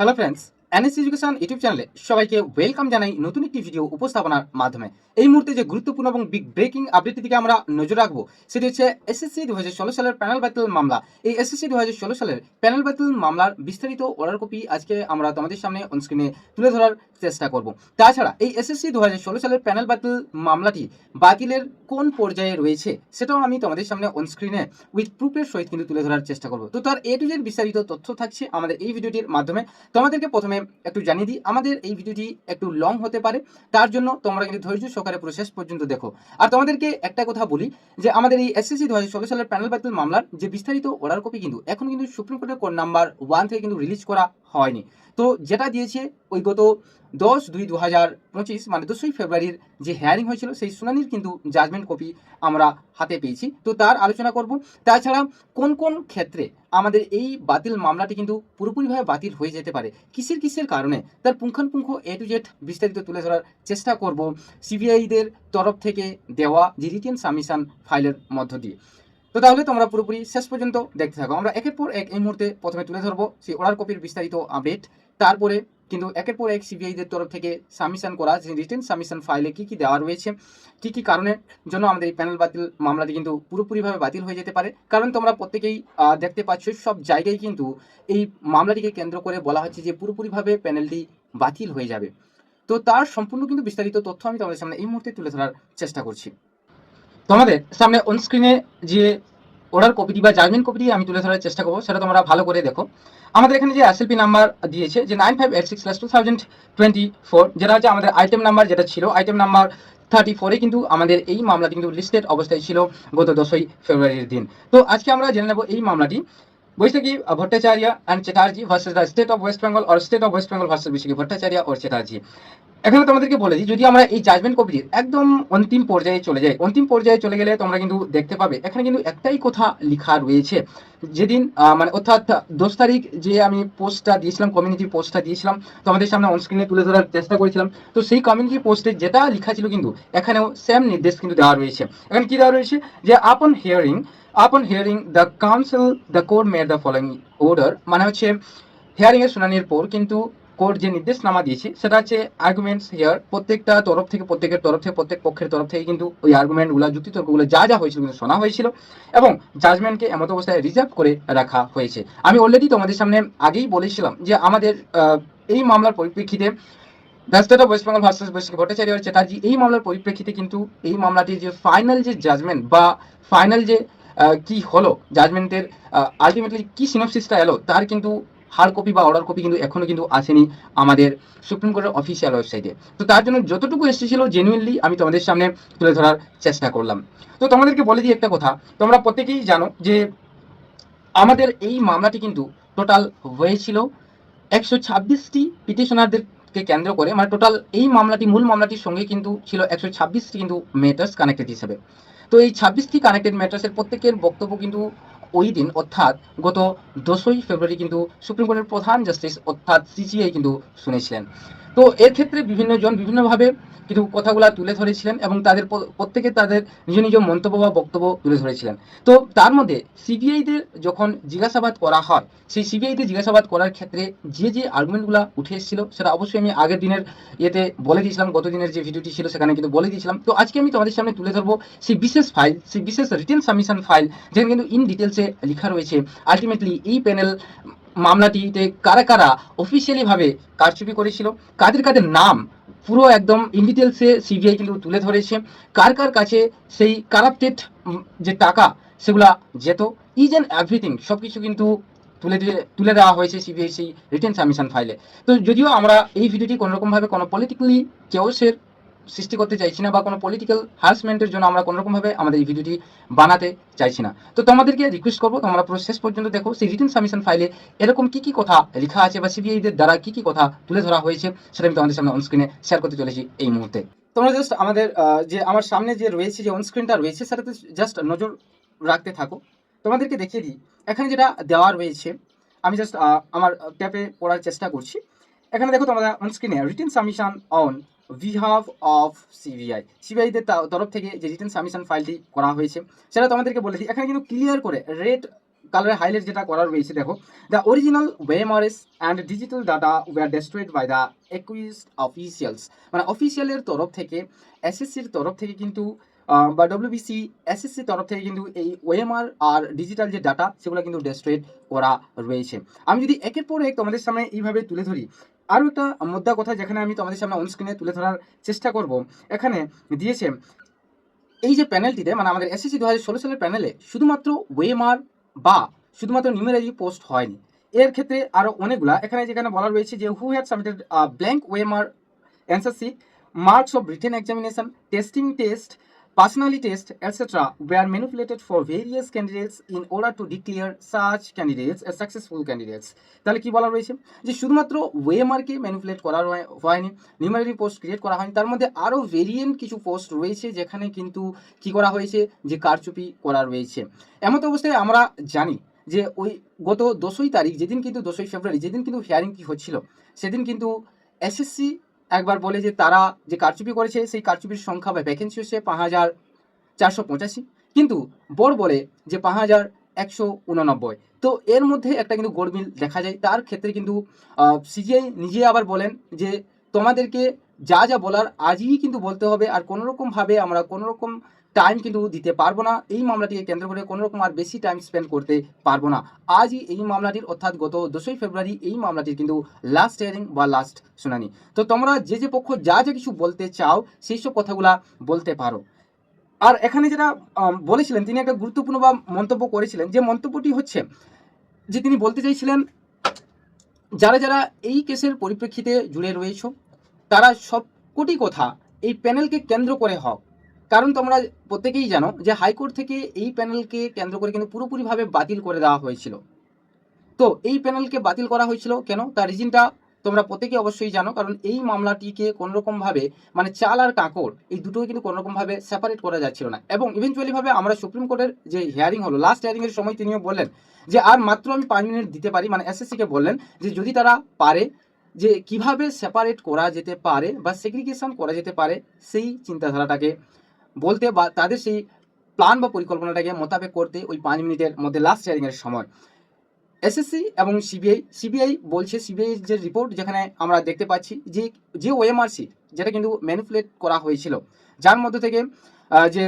Hello friends N S education YouTube চ্যানেলে সবাইকে welcome জানাই নতুন একটি ভিডিও উপস্থাপনার মাধ্যমে এই মুহূর্তে যে গুরুত্বপূর্ণ এবং বিগ ব্রেকিং আপডেটটি দিকে আমরা নজর রাখবো সেটি হচ্ছে এসএসসি দু সালের প্যানেল বাতিল মামলা এই এসএসসি দু সালের প্যানেল বাতিল মামলার বিস্তারিত অর্ডার কপি আজকে আমরা তোমাদের সামনে অনস্ক্রিনে তুলে ধরার চেষ্টা করব তাছাড়া এই এসএসসি দু সালের প্যানেল বাতিল মামলাটি বাতিলের কোন পর্যায়ে রয়েছে সেটাও আমি তোমাদের সামনে অনস্ক্রিনে উইথ প্রুফের সহিত কিন্তু তুলে ধরার চেষ্টা করব তো তার এ টু বিস্তারিত তথ্য থাকছে আমাদের এই ভিডিওটির মাধ্যমে তোমাদেরকে প্রথমে এখানে একটু জানিয়ে দিই আমাদের এই ভিডিওটি একটু লং হতে পারে তার জন্য তোমরা কিন্তু ধৈর্য সহকারে প্রসেস পর্যন্ত দেখো আর তোমাদেরকে একটা কথা বলি যে আমাদের এই এসএসসি দু হাজার সালের প্যানেল বাতিল মামলার যে বিস্তারিত অর্ডার কপি কিন্তু এখন কিন্তু সুপ্রিম কোর্টের কোর্ট নাম্বার ওয়ান থেকে কিন্তু রিলিজ করা হয়নি তো যেটা দিয়েছে ওই গত দশ দুই দু হাজার পঁচিশ মানে দশই ফেব্রুয়ারির যে হেয়ারিং হয়েছিল সেই শুনানির কিন্তু জাজমেন্ট কপি আমরা হাতে পেয়েছি তো তার আলোচনা করব তাছাড়া কোন কোন ক্ষেত্রে আমাদের এই বাতিল মামলাটি কিন্তু পুরোপুরিভাবে বাতিল হয়ে যেতে পারে কিসের কিসের কারণে তার পুঙ্খানুপুঙ্খ এ টু জেড বিস্তারিত তুলে ধরার চেষ্টা করব সিবিআইদের তরফ থেকে দেওয়া যে রিটেন সাবমিশন ফাইলের মধ্য দিয়ে তো তাহলে তোমরা পুরোপুরি শেষ পর্যন্ত দেখতে থাকো আমরা একের পর এক এই মুহূর্তে প্রথমে তুলে ধরবো সেই অর্ডার কপির বিস্তারিত আপডেট তারপরে কিন্তু একের পর এক সিবিআইদের তরফ থেকে সাবমিশন করা রিটার্ন সাবমিশন ফাইলে কী কী দেওয়া রয়েছে কী কী কারণের জন্য আমাদের এই প্যানেল বাতিল মামলাটি কিন্তু পুরোপুরিভাবে বাতিল হয়ে যেতে পারে কারণ তোমরা প্রত্যেকেই দেখতে পাচ্ছ সব জায়গায় কিন্তু এই মামলাটিকে কেন্দ্র করে বলা হচ্ছে যে পুরোপুরিভাবে প্যানেলটি বাতিল হয়ে যাবে তো তার সম্পূর্ণ কিন্তু বিস্তারিত তথ্য আমি তোমাদের সামনে এই মুহূর্তে তুলে ধরার চেষ্টা করছি তোমাদের সামনে অনস্ক্রিনে যে ওরার কপিটি বা জার্মিন কপিটি আমি তুলে ধরার চেষ্টা করবো সেটা তোমরা ভালো করে দেখো আমাদের এখানে যে এসএলপি নাম্বার দিয়েছে যে nine five eight six two thousand twenty four যেটা হচ্ছে আমাদের আইটেম নাম্বার যেটা ছিল আইটেম নাম্বার থার্টি ফোরে কিন্তু আমাদের এই মামলাটি কিন্তু লিস্টেড অবস্থায় ছিল গত দশই ফেব্রুয়ারির দিন তো আজকে আমরা জেনে নেব এই মামলাটি Baishakhi Bhattacharya and Chatterjee versus the state of West Bengal or state of West Bengal versus Baishakhi Bhattacharya or Chatterjee এখানে তোমাদেরকে বলে দিই যদি আমরা এই জাজমেন্ট কপিটির একদম অন্তিম পর্যায়ে চলে যাই অন্তিম পর্যায়ে চলে গেলে তোমরা কিন্তু দেখতে পাবে এখানে কিন্তু একটাই কথা লেখা রয়েছে যেদিন মানে অর্থাৎ দশ তারিখ যে আমি পোস্টটা দিয়েছিলাম কমিউনিটি পোস্টটা দিয়েছিলাম তোমাদের সামনে অনস্ক্রিনে তুলে ধরার চেষ্টা করেছিলাম তো সেই কমিউনিটি পোস্টে যেটা লেখা ছিল কিন্তু এখানেও সেম নির্দেশ কিন্তু দেওয়া রয়েছে এখানে কি দেওয়া রয়েছে যে upon hearing upon hearing the counsel the court made the following order মানে হচ্ছে হিয়ারিংয়ের শুনানির পর কিন্তু কোর্ট যে নির্দেশ নামা দিয়েছে সেটা হচ্ছে আর্গুমেন্টস হেয়ার প্রত্যেকটা তরফ থেকে প্রত্যেকের তরফ থেকে প্রত্যেক পক্ষের তরফ থেকে কিন্তু ওই আর্গুমেন্টগুলো যুক্তিতর্কগুলো যা যা হয়েছিল কিন্তু শোনা হয়েছিল এবং জাজমেন্টকে এমত অবস্থায় রিজার্ভ করে রাখা হয়েছে আমি অলরেডি তোমাদের সামনে আগেই বলেছিলাম যে আমাদের এই মামলার পরিপ্রেক্ষিতে দ্য ওয়েস্ট বেঙ্গল ভার্সেস বৈশাখ ভট্টাচার্য চ্যাটার্জি এই মামলার পরিপ্রেক্ষিতে কিন্তু এই মামলাটির যে ফাইনাল যে জাজমেন্ট বা ফাইনাল যে কি হলো জাজমেন্টের আলটিমেটলি কি সিনপসিসটা এলো তার কিন্তু হার্ড কপি বা অর্ডার কপি কিন্তু এখনও কিন্তু আসেনি আমাদের সুপ্রিম কোর্টের অফিসিয়াল ওয়েবসাইটে তো তার জন্য যতটুকু এসেছিল জেনুইনলি আমি তোমাদের সামনে তুলে ধরার চেষ্টা করলাম তো তোমাদেরকে বলে দিই একটা কথা তোমরা প্রত্যেকেই জানো যে আমাদের এই মামলাটি কিন্তু টোটাল হয়েছিল একশো ছাব্বিশটি পিটিশনারদেরকে কেন্দ্র করে মানে টোটাল এই মামলাটি মূল মামলাটির সঙ্গে কিন্তু ছিল একশো ছাব্বিশটি কিন্তু ম্যাটার্স কানেক্টেড হিসেবে তো এই ছাব্বিশটি কানেক্টেড ম্যাটার্সের প্রত্যেকের বক্তব্য কিন্তু ওই দিন অর্থাৎ গত দশই ফেব্রুয়ারি কিন্তু সুপ্রিম কোর্টের প্রধান জাস্টিস অর্থাৎ সিজিআই কিন্তু শুনেছিলেন তো এক্ষেত্রে বিভিন্ন জন বিভিন্নভাবে কিছু কথাগুলা তুলে ধরেছিলেন এবং তাদের প্রত্যেকে তাদের নিজ নিজ মন্তব্য বা বক্তব্য তুলে ধরেছিলেন তো তার মধ্যে সিবিআইদের যখন জিজ্ঞাসাবাদ করা হয় সেই সিবিআইতে জিজ্ঞাসাবাদ করার ক্ষেত্রে যে যে আর্গুমেন্টগুলো উঠে এসেছিল সেটা অবশ্যই আমি আগের দিনের ইয়েতে বলে দিয়েছিলাম গত দিনের যে ভিডিওটি ছিল সেখানে কিন্তু বলে দিয়েছিলাম তো আজকে আমি তোমাদের সামনে তুলে ধরবো সেই বিশেষ ফাইল সেই বিশেষ রিটেন সাবমিশন ফাইল যেখানে কিন্তু ইন ডিটেলসে লেখা রয়েছে আলটিমেটলি এই প্যানেল মামলাটিতে কারা কারা অফিসিয়ালিভাবে কারচুপি করেছিল কাদের কাদের নাম পুরো একদম ইন ডিটেলসে সিবিআই কিন্তু তুলে ধরেছে কার কার কাছে সেই কারাপ্টেড যে টাকা সেগুলা যেত ইজ অ্যান্ড এভরিথিং সব কিছু কিন্তু তুলে তুলে দেওয়া হয়েছে সিবিআই সেই রিটেন সাবমিশন ফাইলে তো যদিও আমরা এই ভিডিওটি কোনোরকমভাবে কোনো পলিটিক্যালি কেউসের সৃষ্টি করতে চাইছি না বা কোনো পলিটিক্যাল হারাসমেন্টের জন্য আমরা কোনোরকমভাবে আমাদের এই ভিডিওটি বানাতে চাইছি না তো তোমাদেরকে রিকোয়েস্ট করবো তোমরা পুরো শেষ পর্যন্ত দেখো সেই রিটার্ন সাবমিশন ফাইলে এরকম কী কী কথা লেখা আছে বা সিবিআইদের দ্বারা কী কী কথা তুলে ধরা হয়েছে সেটা আমি তোমাদের সামনে অনস্ক্রিনে শেয়ার করতে চলেছি এই মুহূর্তে তোমরা জাস্ট আমাদের যে আমার সামনে যে রয়েছে যে অনস্ক্রিনটা রয়েছে সেটাতে জাস্ট নজর রাখতে থাকো তোমাদেরকে দেখিয়ে দিই এখানে যেটা দেওয়া রয়েছে আমি জাস্ট আমার ট্যাপে পড়ার চেষ্টা করছি এখানে দেখো তোমাদের অনস্ক্রিনে written submission on behalf of CBI সিবিআইদের তরফ থেকে যে রিটার্ন সাবমিশন ফাইলটি করা হয়েছে সেটা তোমাদেরকে বলেছি এখানে কিন্তু ক্লিয়ার করে রেড কালারে হাইলাইট যেটা করা রয়েছে দেখো the original OMRs and digital data were destroyed by the accused officials মানে অফিসিয়ালের তরফ থেকে এসএসসির তরফ থেকে কিন্তু বা ডব্লিউবিসি এসএসসির তরফ থেকে কিন্তু এই ওয়েমার আর ডিজিটাল যে ডাটা সেগুলো কিন্তু ডেস্ট্রয়েড করা রয়েছে আমি যদি একের পর এক তোমাদের সামনে এইভাবে তুলে ধরি আরও একটা মুদ্রা কথা যেখানে আমি তোমাদের সামনে অনস্ক্রিনে তুলে ধরার চেষ্টা করব এখানে দিয়েছে এই যে প্যানেলটিতে মানে আমাদের এসএসসি দু সালের প্যানেলে শুধুমাত্র ওয়েমার বা শুধুমাত্র নিউমেরাজি পোস্ট হয়নি এর ক্ষেত্রে আরও অনেকগুলা এখানে যেখানে বলা রয়েছে যে who had submitted blank OMR answer marks of written examination testing test personality tests, etc., were manipulated for various candidates in order to declare such candidates as successful candidates. তাহলে কি বলা রয়েছে যে শুধুমাত্র ওয়েমারকে ম্যানিপুলেট করা হয়নি নিউমারি পোস্ট ক্রিয়েট করা হয়নি তার মধ্যে আরও ভেরিয়েন্ট কিছু পোস্ট রয়েছে যেখানে কিন্তু কি করা হয়েছে যে কারচুপি করা রয়েছে এমত অবস্থায় আমরা জানি যে ওই গত দশই তারিখ যেদিন কিন্তু দশই ফেব্রুয়ারি যেদিন কিন্তু হিয়ারিংটি হচ্ছিল সেদিন কিন্তু এসএসসি একবার বলে যে তারা যে কারচুপি করেছে সেই কারচুপির সংখ্যা বা ভ্যাকেন্সি হচ্ছে পাঁচ হাজার চারশো পঁচাশি কিন্তু বোর্ড বলে যে পাঁচ হাজার একশো তো এর মধ্যে একটা কিন্তু গোলমিল দেখা যায় তার ক্ষেত্রে কিন্তু সিজিআই নিজে আবার বলেন যে তোমাদেরকে যা যা বলার আজই কিন্তু বলতে হবে আর কোনোরকমভাবে আমরা কোনোরকম টাইম কিন্তু দিতে পারবো না এই মামলাটিকে কেন্দ্র করে কোনো রকম আর বেশি টাইম স্পেন্ড করতে পারবো না আজই এই মামলাটির অর্থাৎ গত দশই ফেব্রুয়ারি এই মামলাটির কিন্তু লাস্ট হিয়ারিং বা লাস্ট শুনানি তো তোমরা যে যে পক্ষ যা যা কিছু বলতে চাও সেই সব কথাগুলা বলতে পারো আর এখানে যেটা বলেছিলেন তিনি একটা গুরুত্বপূর্ণ বা মন্তব্য করেছিলেন যে মন্তব্যটি হচ্ছে যে তিনি বলতে চাইছিলেন যারা যারা এই কেসের পরিপ্রেক্ষিতে জুড়ে রয়েছ তারা সবকটি কথা এই প্যানেলকে কেন্দ্র করে হক কারণ তোমরা প্রত্যেকেই জানো যে হাইকোর্ট থেকে এই প্যানেলকে কেন্দ্র করে কিন্তু পুরোপুরিভাবে বাতিল করে দেওয়া হয়েছিল তো এই প্যানেলকে বাতিল করা হয়েছিল কেন তার রিজনটা তোমরা প্রত্যেকে অবশ্যই জানো কারণ এই মামলাটিকে কোনোরকমভাবে মানে চাল আর কাঁকড় এই দুটোই কিন্তু কোনোরকমভাবে সেপারেট করা যাচ্ছিল না এবং ইভেনচুয়ালিভাবে আমরা সুপ্রিম কোর্টের যে হিয়ারিং হলো লাস্ট হিয়ারিংয়ের সময় তিনিও বললেন যে আর মাত্র আমি পাঁচ মিনিট দিতে পারি মানে এসএসসিকে বললেন যে যদি তারা পারে যে কিভাবে সেপারেট করা যেতে পারে বা সেগ্রিগেশন করা যেতে পারে সেই চিন্তাধারাটাকে বলতে বা তাদের সেই প্ল্যান বা পরিকল্পনাটাকে মোতাবেক করতে ওই পাঁচ মিনিটের মধ্যে লাস্ট শেয়ারিংয়ের সময় এসএসসি এবং সিবিআই সিবিআই বলছে সিবিআই যে রিপোর্ট যেখানে আমরা দেখতে পাচ্ছি যে যে ওএমআরসি যেটা কিন্তু ম্যানিপুলেট করা হয়েছিল যার মধ্যে থেকে যে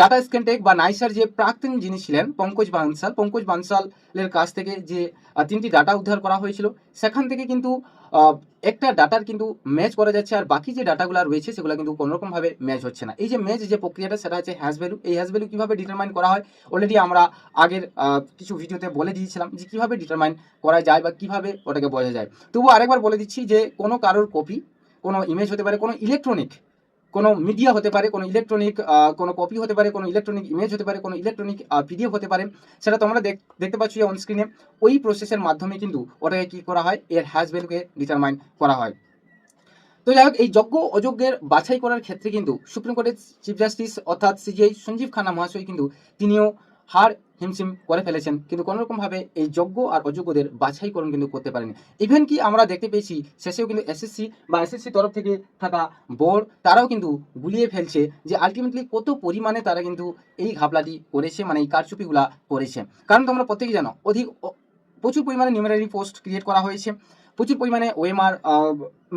ডাটা টেক বা নাইসার যে প্রাক্তন যিনি ছিলেন পঙ্কজ বানসাল পঙ্কজ বানসালের কাছ থেকে যে তিনটি ডাটা উদ্ধার করা হয়েছিল সেখান থেকে কিন্তু একটা ডাটার কিন্তু ম্যাচ করা যাচ্ছে আর বাকি যে ডাটাগুলো রয়েছে সেগুলো কিন্তু কোনোরকমভাবে ম্যাচ হচ্ছে না এই যে ম্যাচ যে প্রক্রিয়াটা সেটা হচ্ছে হ্যাশ ভ্যালু এই হ্যাশ ভ্যালু কীভাবে ডিটারমাইন করা হয় অলরেডি আমরা আগের কিছু ভিডিওতে বলে দিয়েছিলাম যে কীভাবে ডিটারমাইন করা যায় বা কীভাবে ওটাকে বোঝা যায় তবু আরেকবার বলে দিচ্ছি যে কোনো কারোর কপি কোনো ইমেজ হতে পারে কোনো ইলেকট্রনিক কোনো মিডিয়া হতে পারে কোনো ইলেকট্রনিক কোনো কপি হতে পারে কোনো ইলেকট্রনিক ইমেজ হতে পারে কোনো ইলেকট্রনিক পিডিএফ হতে পারে সেটা তোমরা দেখতে পাচ্ছ অন অনস্ক্রিনে ওই প্রসেসের মাধ্যমে কিন্তু ওটাকে কী করা হয় এর হ্যাশ ভ্যালুকে ডিটারমাইন করা হয় তো যাই হোক এই যোগ্য অযোগ্যের বাছাই করার ক্ষেত্রে কিন্তু সুপ্রিম কোর্টের চিফ জাস্টিস অর্থাৎ সিজিআই সঞ্জীব খান্না মহাশয় কিন্তু তিনিও হার হিমশিম করে ফেলেছেন কিন্তু কোনোরকমভাবে এই যোগ্য আর অযোগ্যদের বাছাইকরণ কিন্তু করতে পারেনি ইভেন কি আমরা দেখতে পেয়েছি শেষেও কিন্তু এসএসসি বা এসএসসি তরফ থেকে থাকা বোর্ড তারাও কিন্তু গুলিয়ে ফেলছে যে আলটিমেটলি কত পরিমাণে তারা কিন্তু এই ঘাপলাটি করেছে মানে এই কারচুপিগুলা করেছে কারণ তোমরা প্রত্যেকেই জানো অধিক প্রচুর পরিমাণে নিউমেরারি পোস্ট ক্রিয়েট করা হয়েছে প্রচুর পরিমাণে ওয়েমার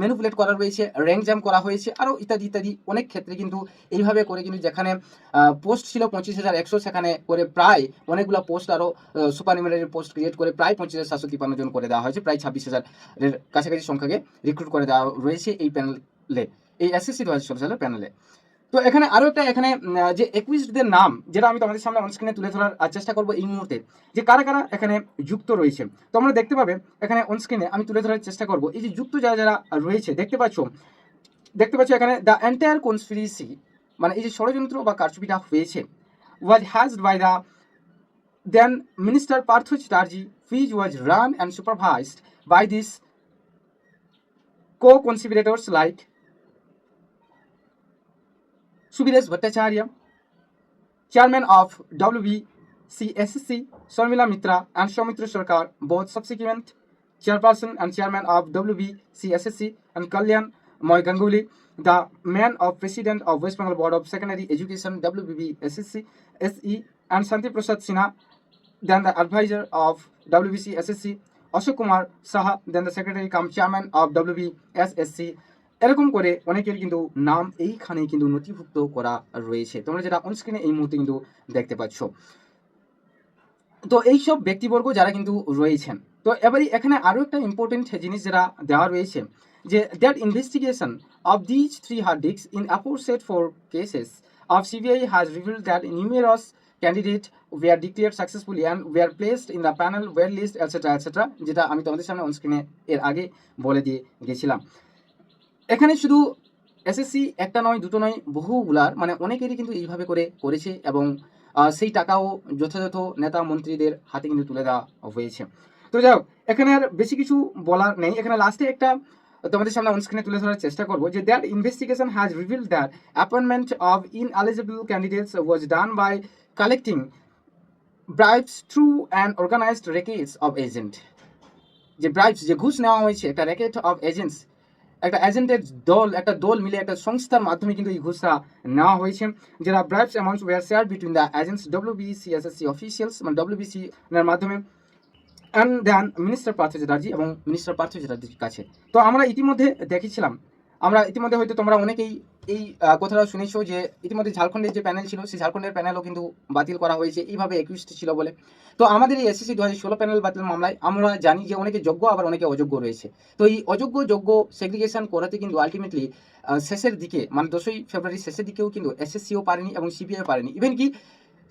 ম্যানুপুলেট করা রয়েছে র্যাঙ্ক জ্যাম করা হয়েছে আরও ইত্যাদি ইত্যাদি অনেক ক্ষেত্রে কিন্তু এইভাবে করে কিন্তু যেখানে পোস্ট ছিল পঁচিশ হাজার একশো সেখানে করে প্রায় অনেকগুলো পোস্ট আরও সুপারনিমেলারি পোস্ট ক্রিয়েট করে প্রায় পঁচিশ হাজার সাতশো তিপ্পান্ন জন করে দেওয়া হয়েছে প্রায় ছাব্বিশ হাজারের কাছাকাছি সংখ্যাকে রিক্রুট করে দেওয়া রয়েছে এই প্যানেলে এই এসএসসি দু হাজার ষোলো সালের প্যানেলে তো এখানে আরও একটা এখানে যে একুইস্টদের নাম যেটা আমি তোমাদের সামনে অনস্ক্রিনে তুলে ধরার চেষ্টা করবো এই মুহূর্তে যে কারা কারা এখানে যুক্ত রয়েছে তোমরা দেখতে পাবে এখানে অনস্ক্রিনে আমি তুলে ধরার চেষ্টা করবো এই যে যুক্ত যারা যারা রয়েছে দেখতে পাচ্ছ দেখতে পাচ্ছ এখানে দ্য এন্টায়ার কনস্পিরিসি মানে এই যে ষড়যন্ত্র বা কারচুপিটা হয়েছে was hatched by the then minister Partha Chatterjee this was run and supervised by this co conspirators like Subhadesh Bhattacharya, Chairman of WBCSC, Sharmila Mitra and Soumitra Sarkar, both subsequent Chairperson and Chairman of WBCSC, and Kalyan Moy Ganguly, the man of President of West Bengal Board of Secondary Education, WBCSC, SE, and Shanti Prasad Sinha, then the advisor of WBCSC, Ashok Kumar Saha, then the Secretary cum Chairman of WBCSC, এরকম করে অনেকের কিন্তু নাম এইখানে কিন্তু নথিভুক্ত করা রয়েছে তোমরা যেটা অনস্ক্রিনে এই মুহূর্তে কিন্তু দেখতে পাচ্ছ তো এইসব ব্যক্তিবর্গ যারা কিন্তু রয়েছেন তো এবারে এখানে আরও একটা ইম্পর্টেন্ট জিনিস যারা দেওয়া রয়েছে যে that investigation of these three hard disk in set four cases of CBI has reveal that numerous candidate are declare successfully and are placed in the panel were list etcetera etcetera যেটা আমি তোমাদের সামনে অনস্ক্রিনে এর আগে বলে দিয়ে গেছিলাম এখানে শুধু এসএসসি একটা নয় দুটো নয় বহুগুলার মানে অনেকেরই কিন্তু এইভাবে করে করেছে এবং সেই টাকাও যথাযথ নেতা মন্ত্রীদের হাতে কিন্তু তুলে দেওয়া হয়েছে তো যাই হোক এখানে আর বেশি কিছু বলার নেই এখানে লাস্টে একটা তোমাদের সামনে অনুষ্ঠানে তুলে ধরার চেষ্টা করবো যে that investigation has reveal that appointment of eligible candidates was done by collecting bribes through and organised rackets of agent যে ব্রাইবস যে ঘুষ নেওয়া হয়েছে একটা র্যাকেট অফ এজেন্টস একটা দল একটা দল মিলে একটা সংস্থার মাধ্যমে কিন্তু এই ঘোষণা নেওয়া হয়েছে যারা bribes amounts were share between the agents WBCSSC officials মানে ডব্লিউবিসি এর মাধ্যমে and then minister Partha Chatterjee এবং মিনিস্টার পার্থ চ্যাটার্জির কাছে তো আমরা ইতিমধ্যে দেখেছিলাম আমরা ইতিমধ্যে হয়তো তোমরা অনেকেই এই কথাটা শুনেছ যে ইতিমধ্যে ঝাড়খণ্ডের যে প্যানেল ছিল সেই ঝাড়খণ্ডের প্যানেলও কিন্তু বাতিল করা হয়েছে এইভাবে একুশটি ছিল বলে তো আমাদের এই এসএসসি দু ষোলো প্যানেল বাতিল মামলায় আমরা জানি যে অনেকে যোগ্য আবার অনেকে অযোগ্য রয়েছে তো এই অযোগ্য যোগ্য সেগ্রিগেশন করাতে কিন্তু আলটিমেটলি শেষের দিকে মানে দশই ফেব্রুয়ারি শেষের দিকেও কিন্তু এসএসসিও পারেনি এবং সিবিআই পারেনি ইভেন কি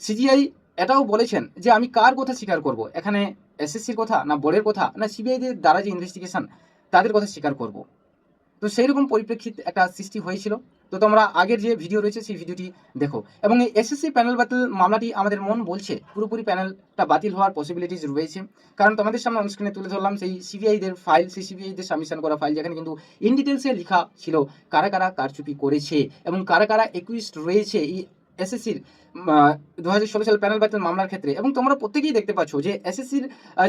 সিজিআই এটাও বলেছেন যে আমি কার কথা স্বীকার করব এখানে এসএসসির কথা না বোর্ডের কথা না সিবিআইদের দ্বারা যে ইনভেস্টিগেশন তাদের কথা স্বীকার করব তো সেই রকম পরিপ্রেক্ষিত একটা সৃষ্টি হয়েছিল তো তোমরা আগের যে ভিডিও রয়েছে সেই ভিডিওটি দেখো এবং এই এসএসসি প্যানেল বাতিল মামলাটি আমাদের মন বলছে পুরোপুরি প্যানেলটা বাতিল হওয়ার পসিবিলিটিজ রয়েছে কারণ তোমাদের সামনে অনস্ক্রিনে তুলে ধরলাম সেই সিবিআইদের ফাইল সেই সিবিআইদের সাবমিশন করা ফাইল যেখানে কিন্তু ইন ডিটেলসে লেখা ছিল কারা কারা কারচুপি করেছে এবং কারা কারা একুইস্ট রয়েছে এই এসএসসির দু হাজার ষোলো সালে প্যানেল বেতন মামলার ক্ষেত্রে এবং তোমরা প্রত্যেকেই দেখতে পাচ্ছ যে এসএসসির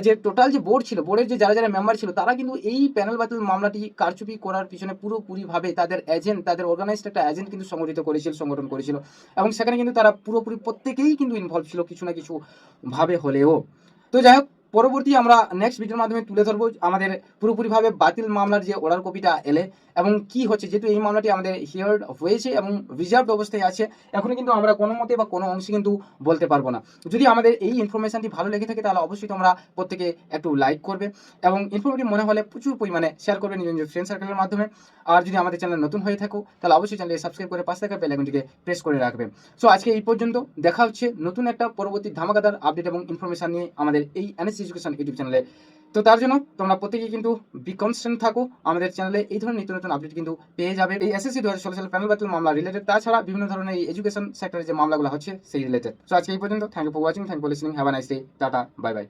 যে টোটাল যে বোর্ড ছিল বোর্ডের যে যারা যারা মেম্বার ছিল তারা কিন্তু এই প্যানেল বাতিল মামলাটি কারচুপি করার পিছনে পুরোপুরিভাবে তাদের এজেন্ট তাদের অর্গানাইজড একটা এজেন্ট কিন্তু সংগঠিত করেছিল সংগঠন করেছিল এবং সেখানে কিন্তু তারা পুরোপুরি প্রত্যেকেই কিন্তু ইনভলভ ছিল কিছু না কিছু ভাবে হলেও তো যাই হোক পরবর্তী আমরা নেক্সট ভিডিওর মাধ্যমে তুলে ধরবো আমাদের পুরোপুরিভাবে বাতিল মামলার যে অর্ডার কপিটা এলে এবং কি হচ্ছে যেহেতু এই মামলাটি আমাদের হিয়ার্ড হয়েছে এবং রিজার্ভ অবস্থায় আছে এখনও কিন্তু আমরা কোনো মতে বা কোনো অংশে কিন্তু বলতে পারবো না যদি আমাদের এই ইনফরমেশানটি ভালো লেগে থাকে তাহলে অবশ্যই তোমরা প্রত্যেকে একটু লাইক করবে এবং ইনফরমেটিভ মনে হলে প্রচুর পরিমাণে শেয়ার করবে নিজের নিজের ফ্রেন্ড সার্কেলের মাধ্যমে আর যদি আমাদের চ্যানেল নতুন হয়ে থাকো তাহলে অবশ্যই চ্যানেলে সাবস্ক্রাইব করে পাশে থাকা বেলাইকনটিকে প্রেস করে রাখবে সো আজকে এই পর্যন্ত দেখা হচ্ছে নতুন একটা পরবর্তী ধামাকাদার আপডেট এবং ইনফরমেশান নিয়ে আমাদের এই এনএস বিএসসি এডুকেশন ইউটিউব চ্যানেলে তো তার জন্য তোমরা প্রত্যেকেই কিন্তু বি থাকো আমাদের চ্যানেলে এই ধরনের নিত্য নতুন আপডেট কিন্তু পেয়ে যাবে এই এসএসসি দু হাজার ষোলো সালের প্যানেল বাতিল মামলা রিলেটেড তাছাড়া বিভিন্ন ধরনের এই এডুকেশন সেক্টরে যে মামলাগুলো হচ্ছে সেই রিলেটেড তো আজকে এই পর্যন্ত thank you for watching thank for listening have a nice day tata bye bye